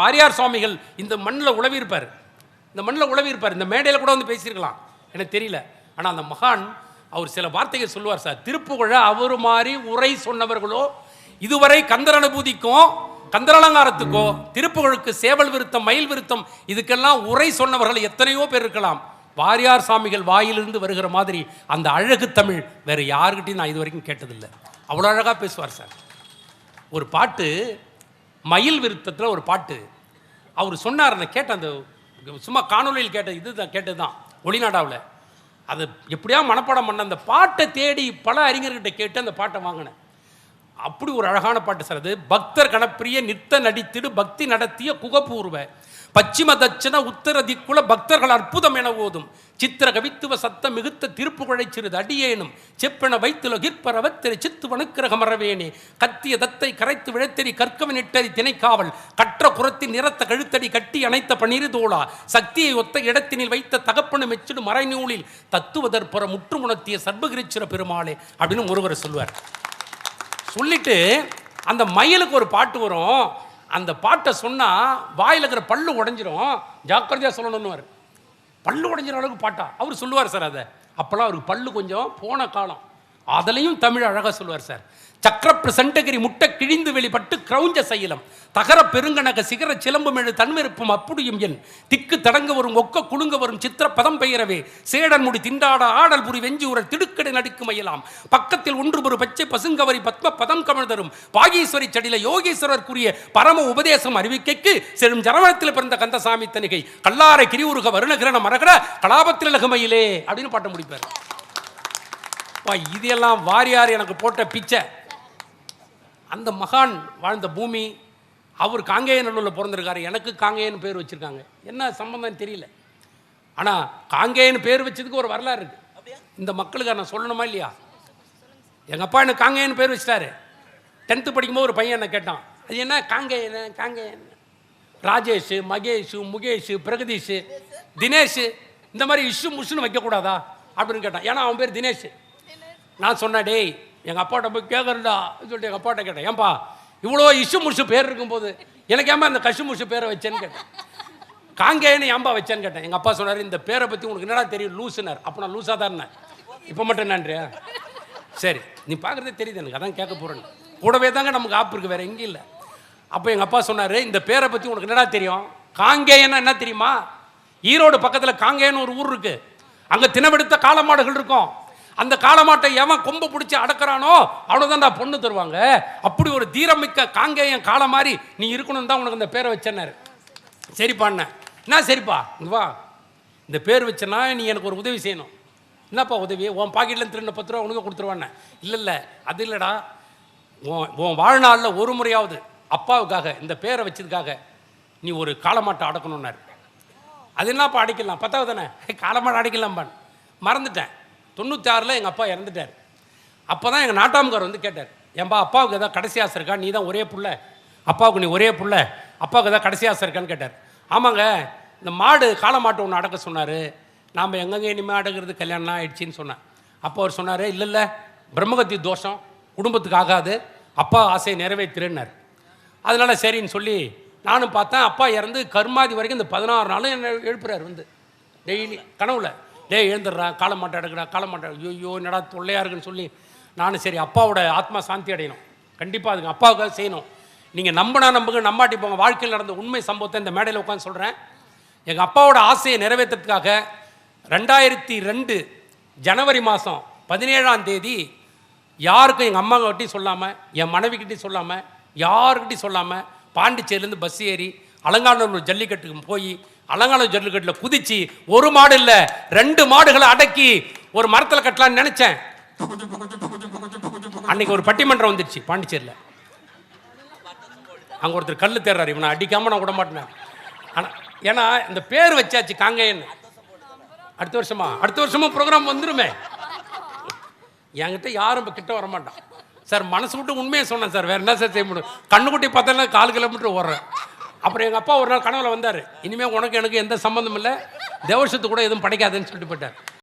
வாரியார் சுவாமிகள் இந்த மண்ணில் உழவி இருப்பார் இந்த மண்ணில் உழவி இருப்பார் இந்த மேடையில் கூட வந்து பேசியிருக்கலாம். எனக்கு தெரியல. ஆனால் அந்த மகான் அவர் சில வார்த்தைகள் சொல்லுவார் சார். திருப்புகழ அவர் மாதிரி உரை சொன்னவர்களோ இதுவரை கந்தர் அனுபூதிக்கும் கந்தர் அலங்காரத்துக்கோ திருப்புகழுக்கு சேவல் விருத்தம் மயில் விருத்தம் இதுக்கெல்லாம் உரை சொன்னவர்கள் எத்தனையோ பேர் இருக்கலாம். வாரியார் சாமிகள் வாயிலிருந்து வருகிற மாதிரி அந்த அழகு தமிழ் வேறு யாருக்கிட்டையும் நான் இது வரைக்கும் கேட்டதில்லை. அவ்வளோ அழகாக பேசுவார் சார். ஒரு பாட்டு மயில் விருத்தத்தில் ஒரு பாட்டு. அவர் சொன்னார் நான் கேட்டேன் அந்த சும்மா காணொலியில் கேட்ட இது தான் கேட்டது தான் ஒளிநாடாவில் அது எப்படியா மனப்பாடம் பண்ண அந்த பாட்டை தேடி பல அறிஞர்கிட்ட கேட்டு அந்த பாட்டை வாங்கினேன். அப்படி ஒரு அழகான பாட்டு சார் பக்தர் கணப்பிரிய நித்த நடித்திடு பக்தி நடத்திய குகபூர்வ. பச்சிம தட்சண உத்தர திக்குல பக்தர்கள் அற்புதம் என ஓதும். சித்திர கவித்துவ சத்த மிகுத்த திருப்புகழை சிறிது அடியேனும். செப்பென வைத்துல கிற்பரவத்திரை சித்து வணுக்கிரக மரவேனே கத்திய தத்தை கரைத்து விழைத்தறி கற்கவன் இட்டறி திணைக்காவல். கற்ற குரத்தின் நிறத்த கழுத்தடி கட்டி அணைத்த பனிரு தோளா. சக்தியை ஒத்த இடத்தினில் வைத்த தகப்பனு மெச்சிடும் மறைநூலில் தத்துவதற்புற முற்றுமுணத்திய சர்வகிரிச்சிர பெருமாளே அப்படின்னு ஒருவர் சொல்வார் சொல்லிட்டு அந்த மயிலுக்கு ஒரு பாட்டு வரும். அந்த பாட்டை சொன்னால் வாயில் இருக்கிற பல்லு உடஞ்சிரும். ஜாக்கிரதையாக சொல்லணும்னு பல்லு உடஞ்சிற அளவுக்கு பாட்டா. அவர் சொல்லுவார் சார் அதை. அப்போல்லாம் அவருக்கு பல்லு கொஞ்சம் போன காலம். அதுலேயும் தமிழ் அழகாக சொல்லுவார் சார். சக்கர பிரசண்டகிரி முட்டை கிழிந்து வெளிப்பட்டு கிரௌஞ்ச சைலம். தகர பெருங்கணக சிகர சிலம்பு எழு தன்விருப்பும் அப்படியும் என். திக்கு தடங்க வரும் ஒக்க குழுங்க வரும் சித்திர பதம் பெயரவே. சேடன் முடி திண்டாட ஆடல் புரி வெஞ்சி உர திடுக்கடை நடுக்கு மயலாம். பக்கத்தில் ஒன்று ஒரு பச்சை பசுங்கவரி பத்ம பதம் கமழ் தரும். பாகீஸ்வரி சடில யோகீஸ்வரர் கூறிய பரம உபதேசம் அறிவிக்கைக்கு செல்லும் ஜனவனத்தில் பிறந்த கந்தசாமி தனிகை கல்லாரை கிரிவுருக வருணகிரண மரகட கலாபத்தில் அழகுமையிலே அப்படின்னு பாட்டு முடிப்பார். அப்பா, இதெல்லாம் வாரியார் எனக்கு போட்ட பிச்சை. அந்த மகான் வாழ்ந்த பூமி அவர் காங்கேயநல்லூரில் பிறந்திருக்காரு. எனக்கு காங்கேயன் பேர் வச்சுருக்காங்க. என்ன சம்பந்தம் தெரியல. ஆனால் காங்கேயன் பேர் வச்சதுக்கு ஒரு வரலாறு இருக்குது இந்த மக்களுக்கு நான் சொல்லணுமா இல்லையா? எங்கள் அப்பா எனக்கு காங்கேயன் பேர் வச்சிட்டாரு. டென்த்து படிக்கும்போது ஒரு பையன் என்ன கேட்டான். அது என்ன? காங்கேயன் காங்கேயன். ராஜேஷ் மகேஷ் முகேஷ் பிரகதீஷ் தினேஷ் இந்த மாதிரி இஷ்யூ முஷுன்னு வைக்கக்கூடாதா? அப்படின்னு கேட்டான். ஏன்னா அவன் பேர் தினேஷ். நான் சொன்னேன் டேய் எங்கள் அப்பாட்ட போய் கேட்குறேன்டா சொல்லிட்டு எங்கள் அப்பாட்ட கேட்டேன் ஏன்பா இவ்வளோ இஷு முடிச்சு பேர் இருக்கும்போது எனக்கு ஏமா இந்த கஷு முஷு பேரை வச்சேன்னு கேட்டேன்? காங்கேயன்னு ஏன்பா வச்சேன்னு கேட்டேன். எங்கள் அப்பா சொன்னார் இந்த பேரை பற்றி உனக்கு என்னடா தெரியும் லூசுனார். அப்போ நான் லூஸாக தான் இருந்தேன். இப்போ மட்டும் நன்றியா சரி நீ பார்க்குறதே தெரியுது எனக்கு அதான் கேட்க போகிறேன்னு கூடவே தாங்க நமக்கு ஆப் இருக்குது வேறு எங்கேயும் இல்லை. அப்போ எங்கள் அப்பா சொன்னார் இந்த பேரை பற்றி உனக்கு என்னடா தெரியும்? காங்கேயன்னா என்ன தெரியுமா? ஈரோடு பக்கத்தில் காங்கேயன்னு ஒரு ஊர் இருக்குது அங்கே தினவெடுத்த காலமாடுகள் இருக்கும். அந்த காளமாட்டை எவன் கொம்பு பிடிச்சி அடக்கிறானோ அவ்வளோதான்டா பொண்ணு தருவாங்க. அப்படி ஒரு தீரமிக்க காங்கேயன் காளை மாதிரி நீ இருக்கணும் தான் உனக்கு இந்த பேரை வச்சேன்னாரு. சரிப்பா என்ன என்ன சரிப்பா? வா. இந்த பேர் வச்சனா நீ எனக்கு ஒரு உதவி செய்யணும். என்னப்பா உதவி? உன் பாக்கெட்டில் திருந்த பத்து ரூபா உனக்கு கொடுத்துருவானே இல்லை இல்லை. அது இல்லைடா. உன் உன் வாழ்நாளில் ஒரு முறையாவது அப்பாவுக்காக இந்த பேரை வச்சதுக்காக நீ ஒரு காலமாட்டை அடக்கணும்னாரு. அது என்னப்பா அடிக்கலாம்? பத்தாவது தானே காலமாட்டை அடிக்கலாம்பான். மறந்துட்டேன். தொண்ணூத்தாறில் எங்கள் அப்பா இறந்துட்டார். அப்போ தான் எங்கள் நாட்டாமுக்கார் வந்து கேட்டார் ஏன்பா அப்பாவுக்கு எதாவது கடைசி ஆசை இருக்கா? நீ தான் ஒரே புள்ள. அப்பாவுக்கு நீ ஒரே புள்ள. அப்பாவுக்கு எதாவது கடைசி ஆசை இருக்கான்னு கேட்டார். ஆமாங்க இந்த மாடு காளமாட்டை ஒன்று அடக்க சொன்னார். நாம் எங்கெங்கே இனிமேல் அடக்கிறது? கல்யாணம் ஆயிடுச்சின்னு சொன்னேன் அப்போ அவர் சொன்னார் இல்லை இல்லை பிரம்மகத்தி தோஷம் குடும்பத்துக்கு ஆகாது. அப்பா ஆசையை நிறைவேற்றுறேன்னார். அதனால் சரின்னு சொல்லி நானும் பார்த்தேன் அப்பா இறந்து கருமாதி வரைக்கும் இந்த பதினாறு நாளும் என்ன எழுப்புறார் வந்து. டெய்லி கனவுல. டே எழுந்துடுறா காலமாட்டை எடுக்கிறா காலமாட்டை ஐயோ நடா தொல்லையாக இருக்குன்னு சொல்லி நானும் சரி அப்பாவோட ஆத்மா சாந்தி அடையணும். கண்டிப்பாக அதுக்கு அப்பாவுக்காக செய்யணும். நீங்கள் நம்பினா நம்புங்க நம்பாட்டி போங்க. வாழ்க்கையில் நடந்த உண்மை சம்பவத்தை இந்த மேடையில் உட்காந்து சொல்கிறேன் எங்கள் அப்பாவோட ஆசையை நிறைவேற்றுறதுக்காக ரெண்டாயிரத்தி ரெண்டு ஜனவரி மாதம் பதினேழாம் தேதி யாருக்கும் எங்கள் அம்மா கிட்டையும் சொல்லாமல் என் மனைவிக்கிட்டையும் சொல்லாமல் யாருக்கிட்டையும் சொல்லாமல் பாண்டிச்சேரியிலேருந்து பஸ் ஏறி அலங்காநல்லூர் ஜல்லிக்கட்டுக்கு போய் அலங்காநல்லூர் ஜல்லிக்கட்டில் குதிச்சு ஒரு மாடு இல்லை ரெண்டு மாடுகளை அடக்கி ஒரு மரத்தில் கட்டலாம்னு நினச்சேன். அன்னைக்கு ஒரு பட்டிமன்றம் வந்துருச்சு பாண்டிச்சேரியில். அங்கே ஒருத்தர் கல் தேர்றாரு இவனை அடிக்காமல் நான் விட மாட்டேன். ஆனால் ஏன்னா இந்த பேர் வச்சாச்சு காங்கேயன் அடுத்த வருஷமா? அடுத்த வருஷமும் ப்ரோக்ராம் வந்துருமே. என்கிட்ட யாரும் இப்போ கிட்ட வர மாட்டான் சார் மனசு விட்டு உண்மையை சொன்னேன் சார். வேற என்ன சார் செய்ய முடியும்? கண்ணுக்குட்டி பார்த்தேன்னா கால் கிலோமீட்டர் ஓடுறேன். அப்புறம் எங்கள் அப்பா ஒரு நாள் கனவுல வந்தார் இனிமேல் உனக்கு எனக்கு எந்த சம்மந்தம் இல்லை தேவசத்து கூட எதுவும் படைக்காதுன்னு சொல்லிட்டு போயிட்டார்.